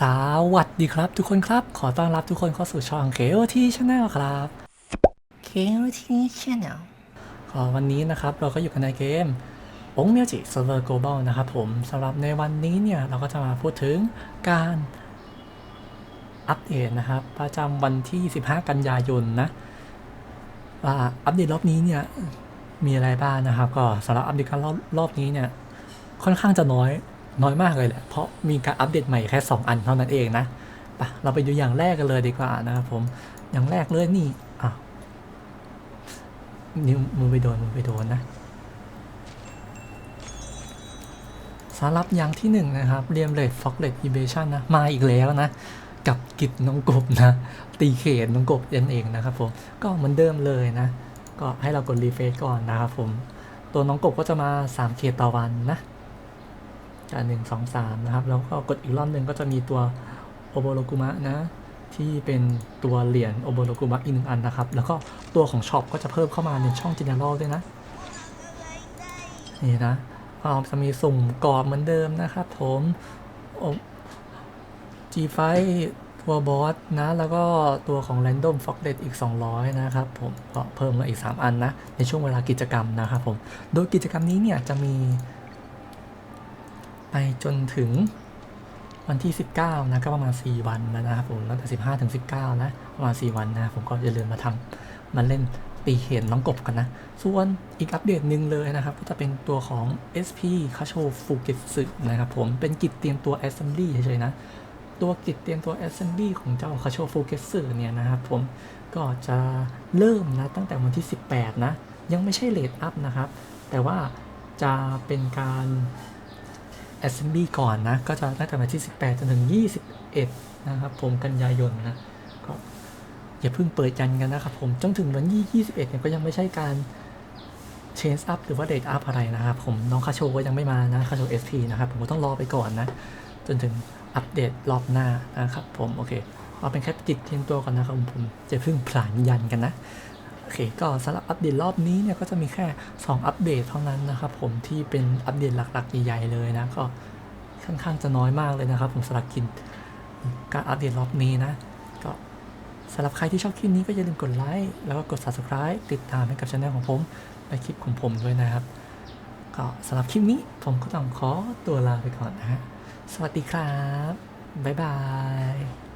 สวัสดีครับทุกคนครับ ขอต้อนรับทุกคนเข้าสู่ช่อง KOT Channel ครับ KOT Channel ขอวันนี้นะครับ เราก็อยู่กันในเกมองเมียวจิ Server Global นะครับผมสำหรับในวันนี้เนี่ย เราก็จะมาพูดถึงการอัปเดตนะครับ ประจำวันที่ 15 กันยายนนะว่าอัปเดตรอบนี้เนี่ย มีอะไรบ้างนะครับ ก็สำหรับอัปเดตการรอบรอบนี้เนี่ย ค่อนข้างจะน้อย น้อยมากเลยแหละ เพราะมีการอัปเดตใหม่แค่ 2 อันเท่านั้นเองนะไปเราไปดูอย่างแรกกันเลยดีกว่านะครับผม อย่างแรกเลยนี่อะนิ้วมือไปโดนมือไปโดนนะสำหรับอย่างที่หนึ่งนะครับเรียมเลดฟ็อกเลดอีเบชันนะ มาอีกแล้วนะ กับกิจน้องกบนะ ตีเขนน้องกบยันเองนะครับผม ก็เหมือนเดิมเลยนะ ก็ให้เรากดรีเฟซก่อนนะครับผม ตัวน้องกบก็จะมา 3 เขตต่อวันนะ จากหนึ่งสองสามนะครับ แล้วก็กดอีกรอบหนึ่งก็จะมีตัวโอโบโลกุมะนะ ที่เป็นตัวเหรียญโอโบโลกุมะอีกหนึ่งอันนะครับ แล้วก็ตัวของช็อปก็จะเพิ่มเข้ามาในช่องจินเนอรัลด้วยนะ นี่นะก็จะมีสุ่มกรอบเหมือนเดิมนะครับผมโอ G5 ตัวบอสนะ แล้วก็ตัวของ Random f o x d e t อีก 200 นะครับผมก็เพิ่มมาอีก 3 อันนะ ในช่วงเวลากิจกรรมนะครับผม โดยกิจกรรมนี้เนี่ยจะมี ไปจนถึงวันที่ 19 นะก็ประมาณ 4 วันแล้วนะครับผมตั้งแต่ 15 ถึง 19 นะ ประมาณ 4 วันนะผมก็อย่าลืมมาทำมาเล่นตีเห็นน้องกบกันนะ ส่วนอีกอัปเดตหนึ่งเลยนะครับ ก็จะเป็นตัวของ SP คาโชฟูเกสึนะครับผมเป็นกิจเตรียมตัว Assembly เฉยๆนะ ตัวกิจเตรียมตัว Assembly ของเจ้าคาโชฟูเกสึเนี่ยนะครับผมก็จะเริ่มนะตั้งแต่วันที่ 18 นะ ยังไม่ใช่เลทอัพนะครับ แต่ว่าจะเป็นการ Assembly ก่อนนะ ก็จะตั้งแต่วันที่ 18 จนถึง 21 นะครับผมกันยายนนะ ก็อย่าเพิ่งเปิดยันกันนะครับผม จนถึงวันที่21 เนี่ยก็ยังไม่ใช่การ Change up หรือว่า Date up อะไรนะครับผม น้องคาโชก็ยังไม่มานะคาโช SP นะครับ ผมก็ต้องรอไปก่อนนะ จนถึงอัปเดตรอบหน้านะครับผม โอเคเอาเป็นแค่จิตเตรียมตัวก่อนนะครับผมจะเพิ่งผลานยันกันนะ เคก็สำหรับอัปเดตรอบนี้เนี่ยก็จะมีแค่ 2 อัปเดตเท่านั้นนะครับผมที่เป็นอัปเดตหลักๆใหญ่ๆเลยนะก็ค่อนข้างจะน้อยมากเลยนะครับ ผมสำหรับกินการอัปเดตรอบนี้นะ ก็สำหรับใครที่ชอบคลิปนี้ก็อย่าลืมกดไลค์แล้วก็กด subscribe ติดตามให้กับช่องของผมและคลิปของผมด้วยนะครับก็สำหรับคลิปนี้ผมก็ต้องขอตัวลาไปก่อนนะฮะสวัสดีครับ บ๊ายบาย